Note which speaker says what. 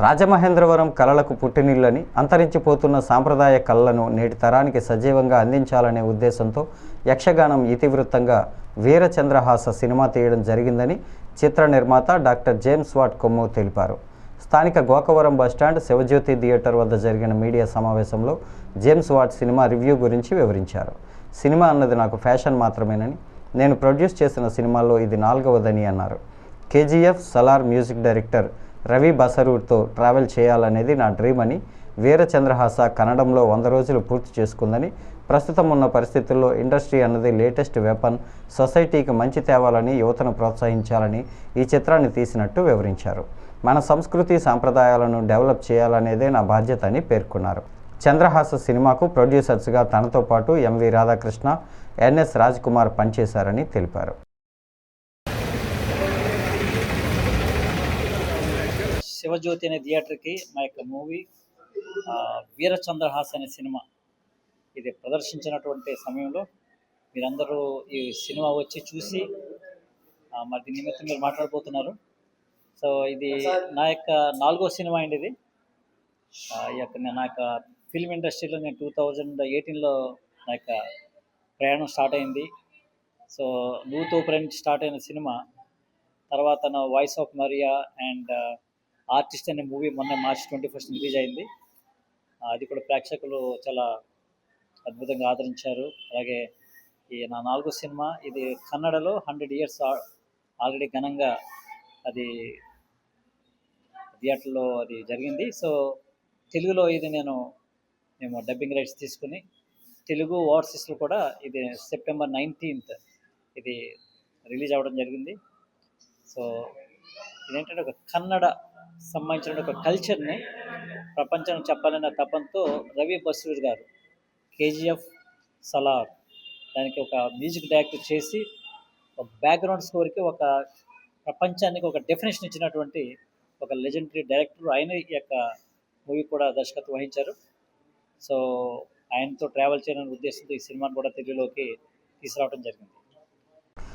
Speaker 1: రాజమహేంద్రవరం కళలకు పుట్టినిల్లని అంతరించిపోతున్న సాంప్రదాయ కళలను నేటి తరానికి సజీవంగా అందించాలనే ఉద్దేశంతో యక్షగానం ఇతివృత్తంగా వీరచంద్రహాస సినిమా తీయడం జరిగిందని చిత్ర నిర్మాత డాక్టర్ జేమ్స్ వాట్ కొమ్ము తెలిపారు. స్థానిక గోకవరం బస్టాండ్ శివజ్యోతి థియేటర్ వద్ద జరిగిన మీడియా సమావేశంలో జేమ్స్ వాట్ సినిమా రివ్యూ గురించి వివరించారు. సినిమా అన్నది నాకు ఫ్యాషన్ మాత్రమేనని నేను ప్రొడ్యూస్ చేసిన సినిమాల్లో ఇది నాలుగవదని అన్నారు. కేజీఎఫ్ సలార్ మ్యూజిక్ డైరెక్టర్ రవి బసరూర్తో ట్రావెల్ చేయాలనేది నా డ్రీమ్ అని వీరచంద్రహాస కన్నడంలో వంద రోజులు పూర్తి చేసుకుందని ప్రస్తుతం ఉన్న పరిస్థితుల్లో ఇండస్ట్రీ అన్నది లేటెస్ట్ వెపన్ సొసైటీకి మంచి తేవాలని యువతను ప్రోత్సహించాలని ఈ చిత్రాన్ని తీసినట్టు వివరించారు. మన సంస్కృతి సాంప్రదాయాలను డెవలప్ చేయాలనేదే నా బాధ్యత అని పేర్కొన్నారు. చంద్రహాస సినిమాకు ప్రొడ్యూసర్స్గా తనతో పాటు M V Radhakrishna N S Raj Kumar పనిచేశారని తెలిపారు.
Speaker 2: శివజ్యోతి అనే థియేటర్కి మా యొక్క మూవీ వీరచంద్రహాస్ అనే సినిమా ఇది ప్రదర్శించినటువంటి సమయంలో మీరందరూ ఈ సినిమా వచ్చి చూసి మరి దీని నిమిత్తం మీరు మాట్లాడబోతున్నారు. సో ఇది నా యొక్క నాలుగో సినిమా అండి ఇది. ఈ యొక్క నా యొక్క ఫిల్మ్ ఇండస్ట్రీలో నేను టూ థౌజండ్ ఎయిటీన్లో నా యొక్క ప్రయాణం స్టార్ట్ అయింది. సో నూతో ఫ్రెండ్ స్టార్ట్ అయిన సినిమా తర్వాత నా voice of Maria and artist అనే మూవీ మొన్న మార్చ్ ట్వంటీ ఫస్ట్ రిలీజ్ అయింది. అది కూడా ప్రేక్షకులు చాలా అద్భుతంగా ఆదరించారు. అలాగే ఈ నా నాలుగో సినిమా ఇది కన్నడలో హండ్రెడ్ ఇయర్స్ ఆల్రెడీ ఘనంగా అది థియేటర్లో అది జరిగింది. సో తెలుగులో ఇది నేను మేము డబ్బింగ్ రైట్స్ తీసుకుని తెలుగు ఓవర్సీస్లో కూడా ఇది సెప్టెంబర్ నైన్టీన్త్ ఇది రిలీజ్ అవ్వడం జరిగింది. సో ఇదేంటంటే ఒక కన్నడ సంబంధించిన ఒక కల్చర్ని ప్రపంచం చెప్పాలన్న తపంతో రవి బసూర్ గారు కేజీఎఫ్ సలార్ దానికి ఒక మ్యూజిక్ డైరెక్టర్ చేసి ఒక బ్యాక్గ్రౌండ్ స్కోర్కి ఒక ప్రపంచానికి ఒక డెఫినేషన్ ఇచ్చినటువంటి ఒక లెజెండరీ డైరెక్టర్ ఆయన ఈ యొక్క మూవీ కూడా దర్శకత్వం వహించారు. సో ఆయనతో ట్రావెల్ చేయాలనే ఉద్దేశంతో ఈ సినిమాను కూడా తెలుగులోకి తీసుకురావడం జరిగింది.